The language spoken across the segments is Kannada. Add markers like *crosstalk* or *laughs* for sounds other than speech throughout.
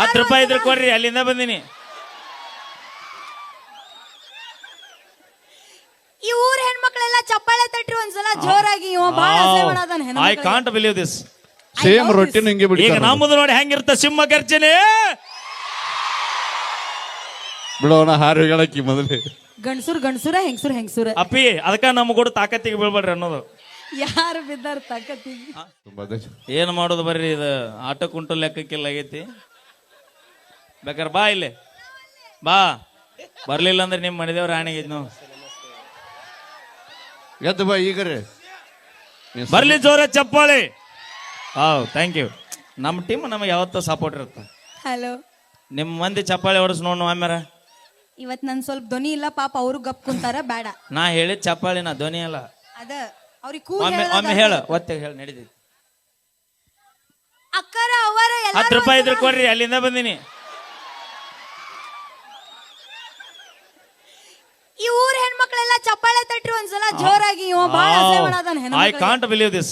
ಹತ್ತು ರೂಪಾಯಿ ಇದ್ರೆ ಕೊಡ್ರಿ ಅಲ್ಲಿಂದ ಬಂದಿನಿ. ಈ ಊರ್ ಹೆಣ್ಮಕ್ಳೆಲ್ಲ ಚಪ್ಪಾಳೆ ತಟ್ರಿ ಒಂದ್ಸಲ ಜೋರಾಗಿ ಇವ ಬಾಳ ಅಸಹ್ಯ ಮಾಡದಾನ ಐ ಹೆಣ್ಮಕ್ಳಿಗೆ. ಕಾಂಟ್ ಬಿಲೀವ್ ದಿಸ್ ಸೇಮ್ ರೊಟ್ಟಿನ ಹಿಂಗೆ ಈಗ ಬಿಡ್ತಾರ ನಮ್ಮದು ನೋಡಿ ಹೆಂಗಿರ್ತ ಸಿಂಹ ಗರ್ಜನೆ. ಬಿಡೋಣ ಹಾರು ಹೇಳಕ್ಕಿ ಮೊದಲೇ. ಗಂಡ್ಸುರ್ ಗಂಡ್ಸುರ ಹೆಂಗ್ಸುರ್ ಹೆಂಗ್ಸುರ. ಅಪ್ಪಿ ಅದಕ್ಕ ನಮ್ಮ ಕೂಡ ತಾಕತ್ತಿಗೆ ಬೀಳ್ಬೇಡ್ರಿ ಅನ್ನೋದು. ಯಾರು ಬಿದ್ದಾರ ತಾಕತ್ತಿಗೆ? ತುಂಬಾ ಧನ್ಯ. ಏನು ಮಾಡೋದು ಬರ್ರಿ ಇದು? ಆಟ ಕುಂಟು ಲೆಕ್ಕಕ್ಕಿಲ್ಲ ಆಗೈತಿ. ಬೇಕಾರೆ ಬಾ ಇಲ್ಲಿ. ಬಾ. ಬರ್ಲಿಲ್ಲ ಅಂದ್ರೆ ನಿಮ್ಮ ಮನೆದೇವ್ರ ಆಣೆಗೆ ನಾವು ಎದ್ದು ಬಾ ಈಗ ರೀ ಬರ್ಲಿ ಜೋರ ಚಪ್ಪಾಳಿ. ಹಾವ್ ಥ್ಯಾಂಕ್ ಯು ನಮ್ಮ ಟೀಮ್ ನಮಗೆ ಯಾವತ್ತೂ ಸಪೋರ್ಟ್ ಇರುತ್ತೆ. ಹಲೋ ನಿಮ್ಮ ಮಂದಿ ಚಪ್ಪಾಳಿ ಹೊಡೆಸ್ ನೋಡ್ ಆಮ್ಯಾರ. ಇವತ್ ನನ್ ಸ್ವಲ್ಪ ಧ್ವನಿ ಇಲ್ಲ ಪಾಪ ಅವರು ಗಪ್ ಕುಂತಾರ ಬೇಡ. ನಾ ಹೇಳಿದ ಚಪ್ಪಾಳಿ ನಾ ಧ್ವನಿ ಅಲ್ಲ. ಅದ ಅವ್ರಿಗೆ ಒಮ್ಮೆ ಒಮ್ಮೆ ಹೇಳು ಒತ್ತೆ ಹೇಳಿ ನಡೀತೈತಿ. ಅಕ್ಕರ ಅವರ ಹತ್ತು ರೂಪಾಯಿ ಇದ್ರೆ ಕೊಡ್ರಿ ಅಲ್ಲಿಂದ ಬಂದಿನಿ ಈ ಊರ್ ಹೆಣ್ಮಕ್ಳೆಲ್ಲ ಚಪ್ಪಾಳೆ ತಟ್ಟಿ ಒಂದ್ಸಲ ಜೋರಾಗಿ ಇವ ಬಾಳ ಅಸಹ್ಯ ಮಾಡದಾನ ಐ. ಕಾಂಟ್ ಬಿಲೀವ್ ದಿಸ್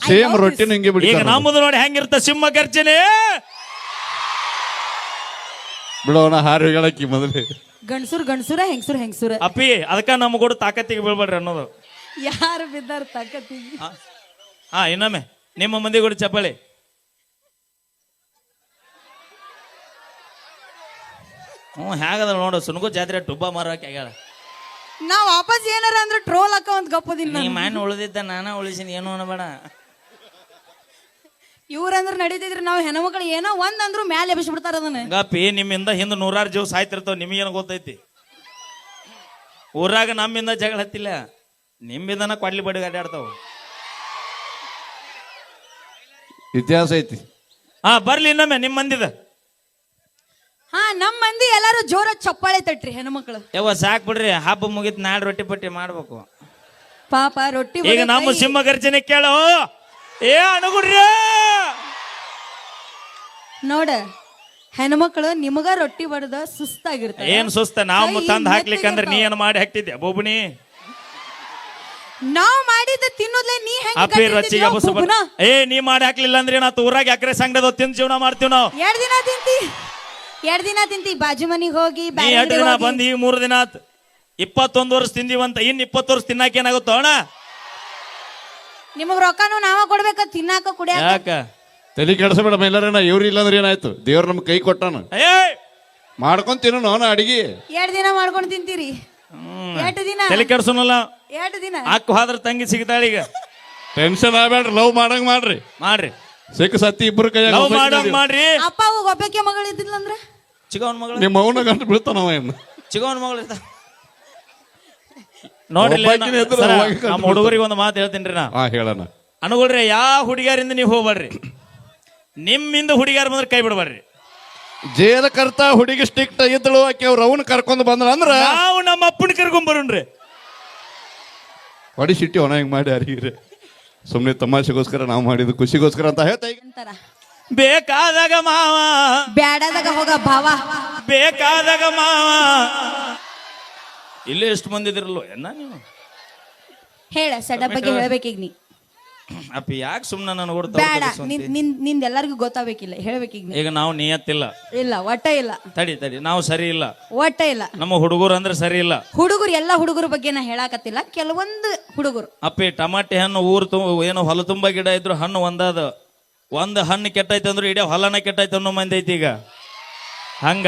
ಸೇಮ್ ರೊಟ್ಟಿನ ಹಿಂಗೆ ಈಗ ಬಿಡ್ತಾರ ನಮ್ಮದು ನೋಡಿ ಹೆಂಗಿರ್ತ ಸಿಂಹ ಗರ್ಜನೆ. ಬಿಡೋಣ ಹಾರು ಹೇಳಕ್ಕಿ ಮೊದಲೇ. ಗಂಡ್ಸುರ್ ಗಂಡ್ಸುರ ಹೆಂಗ್ಸುರ್ ಹೆಂಗ್ಸುರ. ಅಪ್ಪಿ ಅದಕ್ಕ ನಮ್ಮ ಕೂಡ ತಾಕತ್ತಿಗೆ ಬೀಳ್ಬೇಡ್ರಿ ಅನ್ನೋದು. ಯಾರು ಬಿದ್ದಾರ ತಾಕತ್ತಿಗೆ? ಹಾ. ಹಾ ಇನ್ನೊಮ್ಮೆ. ನಿಮ್ಮ ಮಂದಿ ಕೂಡ ಚಪ್ಪಾಳಿ. ಹ್ಞೂ ಹೇಗದ ನೋಡು ಸುನಗು ಜಾತ್ರೆ ಟುಬ್ಬ ಮಾರಕ್ಕೆ ಆಗ್ಯಾಳ. ನಾ ವಾಪಸ್ ಏನಾರ ಅಂದ್ರೆ ಟ್ರೋಲ್ ಹಾಕ ಒಂದ್ ಗಪ್ಪದಿನ ನೀ ಮಣ್ಣು ಉಳಿದಿದ್ದ ನಾನ ಉಳಿಸಿನಿ ಏನು ಅನ್ನಬೇಡ ಇವ್ರಂದ್ರೆ ನಡೀತಿದ್ರು ನಾವು ಹೆಣ್ಮಕ್ಳು ಏನೋ ಒಂದ್ ಅಂದ್ರು ಮ್ಯಾಲೆ ಎಬ್ಬಿಸಿ ಬಿಡ್ತಾರ ಅದನ್ನ. ಗಪ್ಪಿ ನಿಮ್ಮಿಂದ ಹಿಂದೆ ನೂರಾರು ಜೀವ ಸಾಯ್ತಿರ್ತಾವ ನಿಮಗೇನು ಗೊತ್ತೈತಿ? ಊರಾಗ ನಮ್ಮಿಂದ ಜಗಳ ಹತ್ತಿಲ್ಲ ನಿಮ್ಮಿಂದನ ಕೊಡ್ಲಿ ಬಡಿ ಅಡ್ಡಾಡ್ತಾವ ಇತಿಹಾಸ ಐತಿ. ಹಾ ಬರ್ಲಿ ಇನ್ನೊಮ್ಮೆ ನಿಮ್ಮ ಮಂದಿದ. ಹಾ ನಮ್ ಮಂದಿ ಎಲ್ಲಾರು ಜೋರ ಚಪ್ಪಾಳೆ ತಟ್ರಿ ಹೆಣ್ಮಕ್ಳು. ಯವ್ವ ಸಾಕ್ ಬಿಡ್ರಿ. ಹಬ್ಬ ಮುಗಿತ್ ನಾಡ್ ರೊಟ್ಟಿ ಪಟ್ಟಿ ಮಾಡ್ಬೇಕು. ಪಾಪ ರೊಟ್ಟಿ ಈಗ ನಮ್ಮ ಕೈ- ಸಿಂಹ ಗರ್ಜನೆ ಕೇಳೋ. ಏ ಅನುಗುಡ್ರಿ ನೋಡ ಹೆಣ್ಮಕ್ಳು ನಿಮಗ ರೊಟ್ಟಿ ಬಡದ ಸುಸ್ತಾಗಿರ್ತಾರೆ. ಏನ್ ಸುಸ್ತ? ನಾವು ಕೈ ತಂದ್ ಹಾಕ್ಲಿಕ್ಕಂದ್ರೆ ನೀ ಏನು ಏನ್ ಮಾಡಿ ಹಾಕ್ತಿದ್ದೆ ಬೋಬುಣಿ ನಾವ್ ಮಾಡಿದ ತಿನ್ನೋದ್ಲೆ ನೀ ಹೆಂಗ್ ಅಪ್ಪಿ ರಚ್ಚಿಗೆ ಬಸ್ ಏ ನೀ ಮಾಡಿ ಹಾಕ್ಲಿಲ್ಲ ಅಂದ್ರೆ ನಾ ಊರಾಗ ಎಕರೆ ಸಂಗಡದ ತಿಂದ್ ಜೀವನ ಮಾಡ್ತೀವಿ ನಾವು? ಎರಡ್ ದಿನ ತಿಂತಿ? ಎರಡ್ ದಿನ ತಿಂತಿ ಬಾಜು ಮನಿಗ್ ಹೋಗಿ ನೀ ಬ್ಯಾರೆ ಎರಡು ದಿನ ಅಂಗ್ಡಿಗ್ ಹೋಗಿ. ಬಂದ್ ಈಗ ಮೂರು ದಿನ ಆತ್. ಇಪ್ಪತ್ತೊಂದು ವರ್ಷ ತಿಂದಿವಂತ ಇನ್ ಇಪ್ಪತ್ತು ವರ್ಷ ತಿನ್ನಾಕ ಏನಾಗುತ್ತೋ ಅಣ್ಣ? ನಿಮಗ್ ರೊಕ್ಕನು ನಾವ ಕೊಡ್ಬೇಕ ತಿನ್ನಾಕ ಕುಡಿಯಾಕ? ಯಾಕ? ತಲೆ ಮೇಡಮ್ ಮೇಲಾರೇನ ಇವ್ರು ಇಲ್ಲ ಅಂದ್ರೆ ಏನಾಯ್ತು? ದೇವ್ರ ನಮ್ ಕೈ ಕೊಟ್ಟಾನ. ಏ! ಮಾಡ್ಕೊಂಡ್ ತಿನ್ನು ನೋನ ಅಡಿಗೆ. ಎರಡ್ ದಿನ ಮಾಡ್ಕೊಂಡ್ ತಿಂತೀರಿ. ಎರಡು ದಿನ? ತಲೆ ಕೆಡ್ಸೋನಲ್ಲ? ಎರಡು ದಿನ? ಅಕ್ಕ ಹೋದ್ರ ತಂಗಿ ಸಿಗ್ತಾಳ ಈಗ. ಟೆನ್ಷನ್ ಆಗ್ಬೇಡ್ರಿ ಲವ್ ಮಾಡಂಗ್ ಮಾಡ್ರಿ. ಮಾಡ್ರಿ. ಸಿಕ್ಕ ಸತ್ತಿ ಇಬ್ರು ಕೈ ಲವ್ ಮಾಡೋಂಗ್ ಮಾಡ್ರಿ. ಅಪ್ಪ ಒಬ್ಬಕ್ಕೆ ಮಗಳು ಇದ್ದಿಲ್ಲ ಅಂದ್ರ ಚಿಗವನ್ ಮಗಳು ನಿಮ್ಮ ಅವನ ಗಂಟು ಬೀಳ್ತಾನವ ಏನು ಚಿಗವನ್ ಮಗಳು ಇರ್ತಾನ ನೋಡಿ ಒಬ್ಬಾಕಿನೇ ಇದ್ರೆ ನಮ್ಮ ಹುಡುಗರಿಗೆ ಒಂದು ಮಾತು ಹೇಳ್ತೀನಿ ನಾ. ಹಾ ಹೇಳಣ ಅನುಗುಳ್ರಿ ಯಾವ ಹುಡುಗಿಯರಿಂದ ನೀವು ಹೋಗ್ಬೇಡ್ರಿ ನಿಮ್ಮಿಂದ ಹುಡುಗಿಯಾರ ಬಂದ್ರೆ ಕೈ ಬಿಡಬೇಡ್ರಿ ಜೇಲ ಕರ್ತ ಹುಡುಗಿ ಸ್ಟಿಕ್ಟ್ ಇದ್ದಳು ಆಕೆ ಅವ್ರ ಅವನ್ ಕರ್ಕೊಂಡ್ ಬಂದ್ರ ಅಂದ್ರ ನಾವು ನಮ್ಮ ಅಪ್ಪನ ಕರ್ಕೊಂಡ್ ಬರೋಣ್ರಿ. ಹೊಡಿ ಸಿಟ್ಟಿ ಒಣ ಹಿಂಗ್ ಮಾಡಿ ಅರಿಗಿರಿ. ಸುಮ್ನೆ ತಮಾಷೆಗೋಸ್ಕರ ನಾವು ಮಾಡಿದ್ದು ಖುಷಿಗೋಸ್ಕರ ಅಂತ ಹೇಳ್ತಾ ಈಗ ಅಂತಾರ ಬೇಕಾದಾಗ ಮಾವ. ಬೇಡದಾಗ ಹೋಗ ಭಾವ. ಬೇಕಾದಾಗ ಮಾವ. ಇಲ್ಲೇ ಎಷ್ಟು ಮಂದಿ ಇದಿರಲ್ವ ಎನ್ನ ನೀವು? ಹೇಳ ಸೆಟಪ್ ಬಗ್ಗೆ ಹೇಳ್ಬೇಕೀಗ ನೀ. ಅಪ್ಪ ಯಾಕೆ ಸುಮ್ಮನೆ ನಾನು ಬ್ಯಾಡ ಬೇಡ ನಿನ್ ನಿನ್ನಿಂದ ಎಲ್ಲರಿಗೂ ಗೊತ್ತಾಗಬೇಕಿಲ್ಲ ಹೇಳ್ಬೇಕೀಗ ನೀ. ಈಗ ನಾವು ನಿಯತ್ತಿಲ್ಲ. ಇಲ್ಲ ಒಟ್ಟ ಇಲ್ಲ. ತಡಿ ತಡಿ ನಾವು ಸರಿ ಇಲ್ಲ. ಒಟ್ಟ ಇಲ್ಲ. ನಮ್ಮ ಹುಡುಗರು ಅಂದ್ರೆ ಸರಿ ಇಲ್ಲ. ಹುಡುಗರು ಎಲ್ಲ ಹುಡುಗರ ಬಗ್ಗೆ ನಾ ಹೇಳಾಕತ್ತಿಲ್ಲ ಕೆಲವೊಂದು ಹುಡುಗರು. ಅಪ್ಪಿ ಟಮಾಟೆ ಹಣ್ಣು ಊರು ತುಂಬ ಏನು ಹೊಲ ತುಂಬ ಗಿಡ ಇದ್ರು ಹಣ್ಣು ಒಂದಾದ. ಒಂದು ಹಣ್ಣು ಕೆಟ್ಟೈತೆ ಅಂದ್ರೆ ಇಡೀ ಹೊಲನ ಕೆಟ್ಟೈತೆ ಅನ್ನೋ ಮಂದಿ ಐತಿ ಈಗ. ಹಂಗ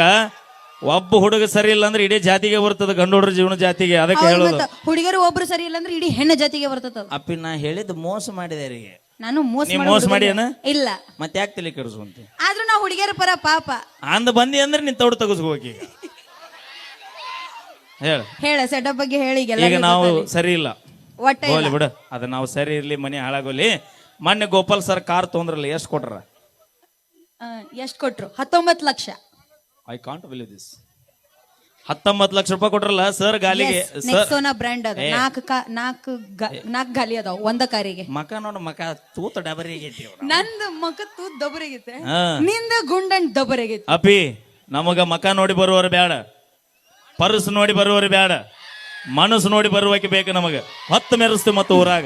ಒಬ್ಬ ಹುಡುಗ ಸರಿ ಇಲ್ಲ ಅಂದ್ರೆ ಇಡೀ ಜಾತಿಗೆ ಬರ್ತದ ಗಂಡು ಹುಡುಗ್ರ ಜೀವನ ಜಾತಿಗೆ ಅದಕ್ಕೆ ಹೌದ್ ಹೇಳೋದು. ಮತ್ತ ಹುಡುಗರು ಒಬ್ರು ಸರಿ ಇಲ್ಲ ಅಂದ್ರೆ ಇಡೀ ಹೆಣ್ಣು ಜಾತಿಗೆ ಬರ್ತದ ಅಪ್ಪಿ ನಾ ಹೇಳಿದ್ ಮೋಸ ಮಾಡಿದೆ ಅವರಿಗೆ. ನಾನು ಮೋಸ ನೀ ಮಾಡೋ ಮೋಸ ಹುಡುಗ ಮಾಡ್ಯಾನ? ಇಲ್ಲ. ಮತ್ತೆ ಯಾಕೆ ತಲೆ ಕೆಡಿಸುವಂತೆ ಆದ್ರೂ ನಾ ಹುಡುಗಿಯರ ಪರ ಪಾಪ. ಅಂದ ಬಂದಿ ಅಂದ್ರೆ ನೀನ್ ತೋಡು ತಗಸ್ ಹೋಗಿ. ಹೇಳ. ಹೇಳ ಸೆಟಪ್ ಬಗ್ಗೆ ಹೇಳಿ ಈಗ ಈಗ ಎಲ್ಲರಿಗೂ ನಾವು ಗೊತ್ತಾಗ್ಲಿ. ಸರಿ ಇಲ್ಲ. ಒಟ್ಟ ಹೋಗ್ಲಿ ಬಿಡು. ಅದು ನಾವು ಸರಿ ಇರ್ಲಿ ಮನೆ ಹಾಳಾಗೋಲಿ. ಮೊನ್ನೆ ಗೋಪಾಲ್ ಸರ್ ಕಾರ್ ತೊಂದ್ರಲ್ಲ ಎಷ್ಟು ಕೊಟ್ರ? ಎಷ್ಟು ಕೊಟ್ರು? ಹತ್ತೊಂಬತ್ತು lakh. I can't believe this ಹತ್ತೊಂಬತ್ತು ಲಕ್ಷ ರೂಪಾಯಿ ಕೊಟ್ರಲ್ಲ ಸರ್ ಗಾಲಿಗೆ ಸರ್ ನೆಕ್ಸೋನಾ ಬ್ರ್ಯಾಂಡ್ ಅದ. ನಾಲ್ಕು ಕಾ ನಾಲ್ಕು ಗ- ನಾಲ್ಕು ಗಾಲಿ ಅದಾವ ಒಂದ ಕಾರಿಗೆ. ಮಕ ನೋಡು ಮಕ ತೂತ ಡಬರಿ ಆಗೈತಿ ಇವ್ರ. ನಂದು ಮಕ ತೂತ್ ದೊಬರಿಗೈತೆ ಹಾ. ನಿಂದ ಗುಂಡನ್ ದೊಬರಿಗೈತೆ ಅಪಿ ನಮಗ ಮಕ ನೋಡಿ ಬರುವವರು ಬೇಡ ಪರ್ಸ್ ನೋಡಿ ಬರುವವರು ಬೇಡ ಮನಸ್ಸು ನೋಡಿ ಬರುವಕ್ಕೆ ಬೇಕು ನಮಗ. ಹತ್ತು ಮೆರೆಸ್ತು ಮತ್ತು ಊರಾಗ.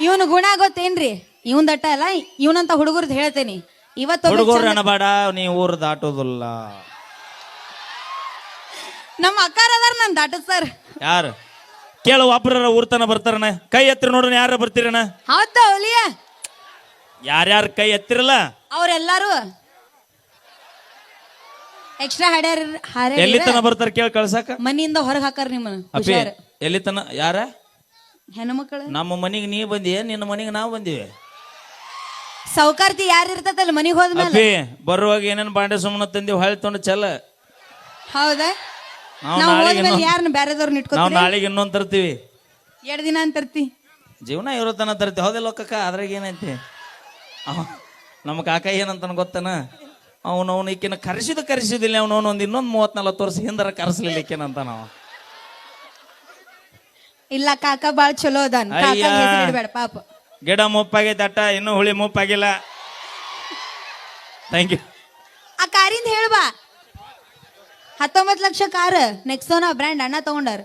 ಇವನು ಗುಣ ಗೊತ್ತೇನ್ರಿ ಇವನ್ ದಟ್ಟ ಅಲ್ಲ ಇವನಂತ ಹುಡುಗರ್ದು ಹೇಳ್ತೇನಿ. ಇವತ್ತು ಹುಡುಗರು ಚಂದ- ಅನಬೇಡ ನೀ ಊರು ದಾಟೋದಿಲ್ಲ ನಮ್ಮ ಅಕ್ಕಾರ ಅದಾರ ದಾಟದ್ ಸರ್ ಯಾರು? ಕೇಳು ಒಬ್ಬರ ಊರ್ತನ ಬರ್ತಾರನ ಕೈ ಎತ್ತಿರ ನೋಡ್ರಿ ಯಾರ ಬರ್ತೀರನ? ಹೌದಾ ಒಲಿಯ ಯಾರ್ಯಾರ ಕೈ ಎತ್ತಿರಲ್ಲ? ಅವ್ರೆಲ್ಲಾರು ಎಕ್ಸ್ಟ್ರಾ ಹಾಡ್ಯಾರ ಎಲ್ಲಿ ತನ ಬರ್ತಾರ ಕೇಳಿ ಕಳ್ಸಾಕ? ಮನಿಯಿಂದ ಹೊರಗೆ ಹಾಕಾರ ನಿಮ್ಮನ್ನ ಅಪ್ಪಿ ಹುಷಾರ್. ಎಲ್ಲಿ ತನ ಯಾರ? ಹೆಣ್ಮಕ್ಳು ನಮ್ಮ ಮನಿಗೆ ನೀ ಬಂದಿ ನಿನ್ನ ಮನಿಗೆ ನಾವು ಬಂದಿವಿ. ಸೌಕಾರ್ತಿ ಯಾರು ಇರ್ತದಲ್ಲ ಮನಿಗ್ ಹೋದ್ಮೇಲೆ? ಅಪ್ಪಿ ಬರುವಾಗ ಏನೇನ್ ಬಾಂಡೆ ಸುಮ್ಮನೆ ತಂದಿ ಹೊಳೆ ತೊಂಡು ಚಲ ಹೌದಾ? ನಾವು ನಾವ್ ನಾಳೆಗೆ ಹೋದ್ಮೇಲೆ ಇನ್ನೊಂದ್- ಯಾರನ್ನ ಬೇರೆದವ್ರನ್ನ ನಾವು ನಾಳೆಗೆ ಇನ್ನೊಂದ್ ತರ್ತೀವಿ. ಎರಡ್ ದಿನ ಅಂತರ್ತಿ ಜೀವನ ಇರೋತನ ತರ್ತಿ. ತರ್ತೀವಿ ಹೌದಿಲ್ಲ ಕಕ್ಕ ಅದ್ರಾಗ ಏನೈತಿ? ಅವ ನಮ್ಮ ಕಾಕ ಏನಂತಾನ ಗೊತ್ತನ? ಅವನು ಅವನು ಈಕಿನ ಕರೆಸಿದ ಕರೆಸಿದಿಲ್ಲ ಅವನು ಅವನು ಒಂದು ಇನ್ನೊಂದು ಮೂವತ್ ನಲ್ವತ್ತು ವರ್ಷ ಹಿಂದರ ಕರೆಸ್ಲಿಲ್ಲ ಈಕಿನಂತ ನಾವು ಇಲ್ಲ ಕಾಕ ಬಾಳ್ ಚಲೋ ಅದಾನ. ಕಾಕ ಅಯ್ಯ. ಹೆಸರು ಪಾಪ. ಗಿಡ ಮುಪ್ಪಾಗೈತೆ ಅಟ್ಟ ಇನ್ನೂ ಹುಳಿ ಮುಪ್ಪಾಗಿಲ್ಲ. ಥ್ಯಾಂಕ್ ಯು ಆ ಕಾರಿಂದ ಹೇಳ್ಬಾ ಹತ್ತೊಂಬತ್ತು ಲಕ್ಷ ಕಾರ್ ನೆಕ್ಸೋನ ಬ್ರ್ಯಾಂಡ್ ಅಣ್ಣ ತಗೊಂಡಾರ.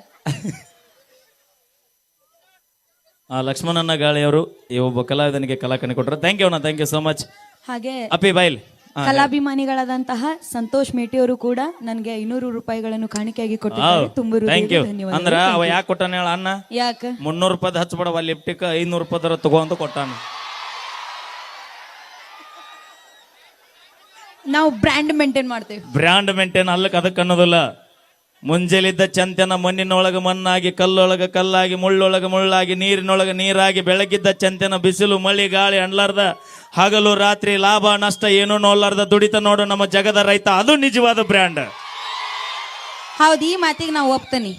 ಆ ಲಕ್ಷ್ಮಣನ ಗಾಳಿಯವರು ಈ ಒಬ್ಬ ಕಲಾವಿದನಿಗೆ ಕಲಾಕಣಿ ಕೊಟ್ಟರು. ಥ್ಯಾಂಕ್ ಯು ಅಣ್ಣ ಥ್ಯಾಂಕ್ ಯು ಸೋ ಮಚ್ ಹಾಗೆ ಅಪ್ಪಿ ಬಾಯ್ಲ್ ಕಲಾಭಿಮಾನಿಗಳಾದಂತಹ ಸಂತೋಷ್ ಮೇಟಿಯವರು ಕೂಡ ನನಗೆ ಐನೂರು ರೂಪಾಯಿಗಳನ್ನು ಕಾಣಿಕೆಯಾಗಿ ಕೊಟ್ಟಿದ್ದಾರೆ. ತುಂಬ ಥ್ಯಾಂಕ್ ಯು ಅಂದ್ರ ಅವ ಯಾಕೆ ಕೊಟ್ಟಾನ ಹೇಳ ಅಣ್ಣ? ಯಾಕ? ಮುನ್ನೂರು ರೂಪಾಯಿ ಹಚ್ಬೇಡವ ಲಿಪ್ಟಿಕ್ ಐನೂರು ರೂಪಾಯಿ ತಗೋ ಅಂತ ಕೊಟ್ಟಾನ. ನಾವು ಬ್ರ್ಯಾಂಡ್ ಮೇಂಟೈನ್ ಮಾಡ್ತೇವೆ. ಬ್ರ್ಯಾಂಡ್ ಮೇಂಟೈನ್ ಅಲ್ಲಕ್ಕೆ ಅದಕ್ಕೆ ಅನ್ನೋದಿಲ್ಲ. ಮುಂಜಾಲಿದ್ದ ಚಂತನ ಮಣ್ಣಿನೊಳಗ ಮಣ್ಣಾಗಿ ಕಲ್ಲೊಳಗ ಕಲ್ಲಾಗಿ ಮುಳ್ಳೊಳಗ ಮುಳ್ಳಾಗಿ ನೀರಿನೊಳಗ ನೀರಾಗಿ ಬೆಳಗಿದ್ದ ಚಂತನ ಬಿಸಿಲು ಮಳಿ ಗಾಳಿ ಅಣ್ಲಾರ್ದ ಹಗಲು ರಾತ್ರಿ ಲಾಭ ನಷ್ಟ ಏನೂ ನೋಡ್ಲಾರ್ದ ದುಡಿತ ನೋಡು ನಮ್ಮ ಜಗದ ರೈತ. ಅದು ನಿಜವಾದ ಬ್ರ್ಯಾಂಡ್. ಹೌದು ಈ ಮಾತಿಗೆ ನಾವು ಒಪ್ತೀನಿ.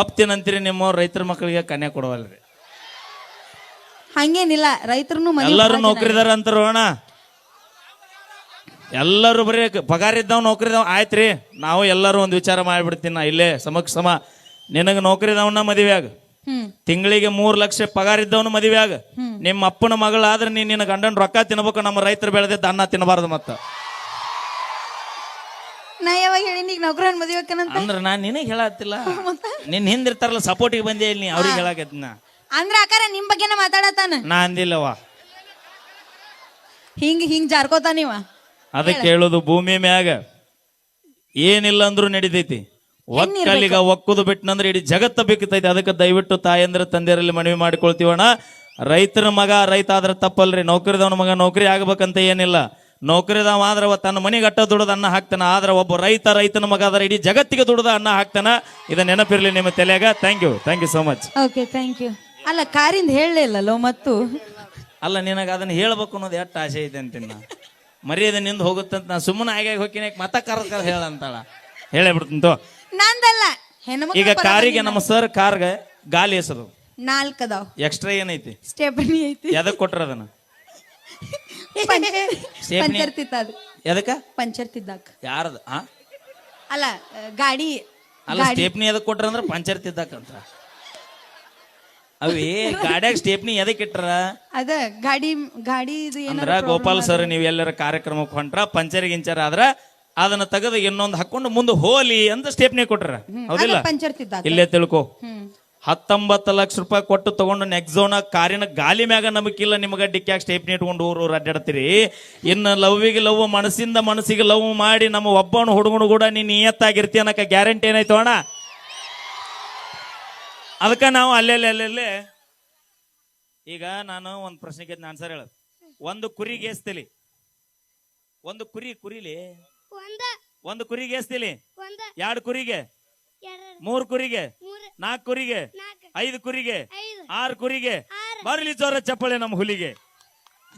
ಒಪ್ತೀನಂತೀರಿ ನಿಮ್ಮ ರೈತರ ಮಕ್ಕಳಿಗೆ ಕನ್ಯಾ ಕೊಡವಲ್ರಿ. ಹಂಗೇನಿಲ್ಲ ರೈತರು ಎಲ್ಲರೂ ನೌಕರಿದಾರ ಅಂತಾರೋಣ ಎಲ್ಲರೂ ಬರೀ ಪಗಾರ ಇದ್ದಾವ್ ನೌಕರಿ ಇದಾವ್ ಆಯ್ತ್ರಿ. ನಾವು ಎಲ್ಲರೂ ಒಂದು ವಿಚಾರ ಮಾಡಿಬಿಡ್ತೀನಿ ನಾ ಇಲ್ಲೇ ಸಮಕ್ಷ ಸಮ. ನಿನಗೆ ನೌಕರಿ ಇದಾವನ್ನ ಮದುವೆಯಾಗ ಆಗ. ತಿಂಗಳಿಗೆ ಮೂರ್ ಲಕ್ಷ ಪಗಾರ ಇದ್ದವನು ಮದುವೆಯಾಗ ನಿಮ್ಮ ಅಪ್ಪನ ಮಗಳಾದ್ರೆ ನೀನ್ ನಿನ್ನ ಗಂಡನ ರೊಕ್ಕ ತಿನ್ಬೇಕು ನಮ್ಮ ರೈತರು ಬೆಳೆದಿದ್ದ ಅನ್ನ ತಿನ್ನಬಾರ್ದು ಮತ್ತ. ನಾ ಯಾವಾಗ ಹೇಳಿ ಈಗ ನೌಕರನ್ ಮದುವೆಕನಂತ ಅಂದ್ರ *laughs* ನಾ ನಿನಗೆ ಹೇಳತ್ತಿಲ್ಲ ನಿನ್ ಹಿಂದಿರ್ತಾರಲ್ಲ ಸಪೋರ್ಟಿಗೆ ಬಂದೇ ಇಲ್ಲಿ ಅವ್ರಿಗೆ ಹೇಳಕತ್ನ ಅಂದ್ರ ಅಕಾರ ನಿಮ್ ಬಗ್ಗೆನ ಮಾತಾಡತಾನ ನಾ ಹಿಂಗ ಹಿಂಗ್ ಹಿಂಗ್ ಜಾರ್ಕೋತಾನಿವ ಅದಕ್ಕೆ ಹೇಳೋದು ಭೂಮಿ ಮ್ಯಾಗ. ಏನಿಲ್ಲ ಅಂದ್ರೂ ನಡಿತೈತಿ ಒಕ್ಕಲಿಗ ಒಕ್ಕುದು ಬಿಟ್ಟನಂದ್ರೆ ಇಡೀ ಜಗತ್ತ ಬೇಕತೈತಿ. ಅದಕ್ಕೆ ದಯವಿಟ್ಟು ತಾಯಂದ್ರ ತಂದೆಯರಲ್ಲಿ ಮನವಿ ಮಾಡಿಕೊಳ್ತೀವಣ್ಣ. ರೈತರ ಮಗ ರೈತ ಆದ್ರೆ ತಪ್ಪಲ್ರಿ. ನೌಕರಿದವನ ಮಗ ನೌಕರಿ ಆಗ್ಬೇಕಂತ ಏನಿಲ್ಲ. ನೌಕರಿದವ ಆದ್ರೆ ತನ್ನ ಮನೆಗೆ ಅಟ್ಟ ದುಡ್ದು ಅನ್ನ ಹಾಕ್ತಾನ. ಆದ್ರೆ ಒಬ್ಬ ರೈತ ರೈತನ ಮಗ ಆದ್ರೆ ಇಡೀ ಜಗತ್ತಿಗೆ ದುಡ್ದ ಅನ್ನ ಹಾಕ್ತಾನ. ಇದ ನೆನಪಿರ್ಲಿ ನಿಮ್ಮ ತಲೆಯಾಗ. Thank you thank you so much okay thank you ಅಲ್ಲ ಕಾರಿಂದ ಹೇಳಲಿಲ್ಲಲ್ಲೋ ಮತ್ತು? ಅಲ್ಲ ನಿನಗೆ ಅದನ್ನ ಹೇಳ್ಬೇಕು ಅನ್ನೋದು ಎಷ್ಟು ಆಸೆ ಇದೆ ಅಂತೀನಿ ಮರ್ಯಾದೆ ನಿಂದ ಹೋಗುತ್ತಂತ ನಾ ಸುಮ್ಮನೆ ಆಗಿ ಹೋಗಿನ ಮತ ಕರ್ಕ ಹೇಳ ಹೇಳಂತಾಳ ಹೇಳೇ ಬಿಡ್ತಂತು ನಂದಲ್ಲ ಹೆಣ್ಮಕ್ಳ ಈಗ ಕಾರಿಗೆ. ನಮ್ಮ ಸರ್ ಕಾರ್ಗೆ ಗಾಲಿ ಎಸದು. ನಾಲ್ಕ್ ಅದಾವ್ ಎಕ್ಸ್ಟ್ರಾ ಏನೈತಿ? ಸ್ಟೆಪನಿ ಐತಿ. ಎದಕ್ ಕೊಟ್ರ ಅದನ್ನ? ಸ್ಟೆಪ್ನಿ? ಪಂಚರ್ ತಿತ್ತ ಅದು ಎದಕ್ಕ? ಪಂಚರ್ ತಿದ್ದಾಕ. ಯಾರದ? ಆ? ಅಲ್ಲ ಆ, ಗಾಡಿ ಅಲ್ಲ ಸ್ಟೇಪ್ನಿ ಎದಕ್ ಕೊಟ್ರ ಅಂದ್ರೆ ಪಂಚರ್ ತಿದ್ದಾಕಂತ ಅವೇ ಗಾಡ್ಯಾಗ ಸ್ಟೇಪ್ನಿ ಎದಕ್ಕೆ ಇಟ್ರ? ಅದ ಗಾಡಿ ಗಾಡಿ ಇದು ಅಂದ್ರ ಗೋಪಾಲ್ ಸರ್ ನೀವ್ ಎಲ್ಲರ ಕಾರ್ಯಕ್ರಮಕ್ಕೆ ಹೊಂಟ್ರ ಪಂಚರ್ ಗಿಂಚರ್ ಆದ್ರ ಅದನ್ನ ತೆಗೆದು ಇನ್ನೊಂದು ಹಾಕೊಂಡು ಮುಂದೆ ಹೋಲಿ ಅಂತ ಸ್ಟೇಪ್ನಿ ಕೊಟ್ರ. ಹೌದಿಲ್ಲ? ಪಂಚರ್ ಇಲ್ಲೇ ತಿಳ್ಕೊ. ಹತ್ತೊಂಬತ್ತ ಲಕ್ಷ ರೂಪಾಯಿ ಕೊಟ್ಟು ತಗೊಂಡು ನೆಕ್ಸೋನ ಕಾರಿನ ಗಾಲಿ ಮ್ಯಾಗ ನಮಗಿಲ್ಲ ನಿಮಗ ಡಿಕ್ಯಾಗ ಸ್ಟೇಪ್ನಿ ಇಟ್ಕೊಂಡು ಊರು ಅಡ್ಡಾಡ್ತೀರಿ. ಇನ್ನು ಲವ್ವಿಗೆ ಲವ್ ಮನಸ್ಸಿಂದ ಮನಸ್ಸಿಗೆ ಲವ್ ಮಾಡಿ ನಮ್ಮ ಒಬ್ಬನ ಹುಡುಗನು ಕೂಡ ನೀನ್ ನಿಯತ್ತಾಗಿರ್ತಿ ಅನ್ನಕ ಗ್ಯಾರಂಟಿ ಏನಾಯ್ತು ಅಣ್ಣ? ಅದಕ್ಕೆ ನಾವು ಅಲ್ಲೆಲ್ಲಿ ಅಲ್ಲೆಲ್ಲೇ ಈಗ ನಾನು ಒಂದು ಪ್ರಶ್ನೆಗೆ ಆನ್ಸರ್ ಹೇಳೋದು ಒಂದು ಕುರಿಗೆ ಗೇಸ್ತಿಲಿ. ಒಂದು ಕುರಿ ಕುರಿಲಿ? ಒಂದ. ಕುರಿಗೆ ಗೇಸ್ತಿಲಿ? ಎರಡು ಕುರಿಗೆ? ಮೂರು ಕುರಿಗೆ? ನಾಲ್ಕು ಕುರಿಗೆ? ಐದು ಕುರಿಗೆ? ಆರು ಕುರಿಗೆ? ಬರಲಿ ಜೋರ ಚಪ್ಪಳೆ ನಮ್ಮ ಹುಲಿಗೆ.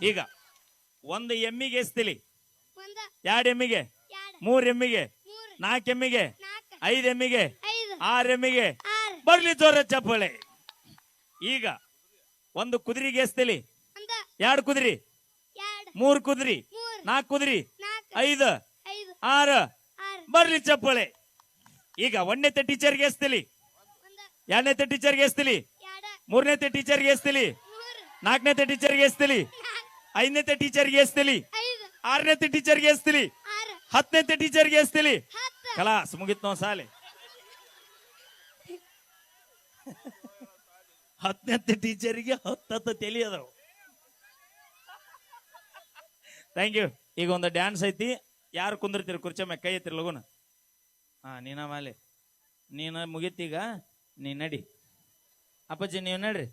ಈಗ ಒಂದು ಎಮ್ಮಿಗೆ ಎಸ್ತಿಲಿ ಎರಡು ಎಮ್ಮಿಗೆ? ಮೂರ್ ಎಮ್ಮಿಗೆ? ನಾಲ್ಕು ಎಮ್ಮಿಗೆ? ಐದು ಎಮ್ಮಿಗೆ? ಆರು ಎಮ್ಮಿಗೆ? ಬರ್ಲಿ ಜೋರ ಚಪ್ಪಳೆ. ಈಗ ಒಂದು ಕುದುರೆಗೆ ಎಸ್ತಿಲಿ ಎರಡ್ ಕುದುರಿ. ಮೂರ್ ಕುದುರಿ. ನಾಲ್ಕು ಕುದುರಿ. ಐದು. ಆರು. ಬರ್ಲಿ ಚಪ್ಪಳೆ. ಈಗ ಒಂದನೇತೆ ಟೀಚರ್ಗೆ ಎಸ್ತಿಲಿ ಎರಡನೇ ಎರಡನೇತೆ ಟೀಚರ್ಗೆ ಎಸ್ತಿಲಿ ಮೂರನೇತೆ ಟೀಚರ್ಗೆ ಎಸ್ತಿಲಿ ಮೂರು. ನಾಲ್ಕನೇತೆ ಟೀಚರ್ಗೆ ಎಸ್ತಿಲಿ ಐದನೇ ಐದನೇತೆ ಟೀಚರ್ಗೆ ಎಸ್ತಿಲಿ ಐದು. ಆರನೇತೆ ಟೀಚರ್ಗೆ ಎಸ್ತಿಲಿ ಆರು. ಹತ್ತನೇತೆ ಟೀಚರ್ಗೆ ಎಸ್ತಿಲಿ ಕಲಾಸ್ ಮುಗಿತ್ ಸಾಲಿ. ಹತ್ತನೇತೆ ಟೀಚರಿಗೆ ಹತ್ತತ್ತು ತಲಿ ಥ್ಯಾಂಕ್ ಯು ಈಗ ಒಂದು ಡ್ಯಾನ್ಸ್ ಐತಿ. ಯಾರು ಕುಂದಿರ್ತೀರಿ ಕುರ್ಚಿ ಕೈ ಐತಿರಿ ಲಗುನ? ಹಾ, ನೀನ ಮಾಲೆ ನೀನ ಮುಗೀತೀಗ ನೀ ನಡಿ. ಅಪ್ಪಾಜಿ, ನೀವು ನಡ್ರಿ.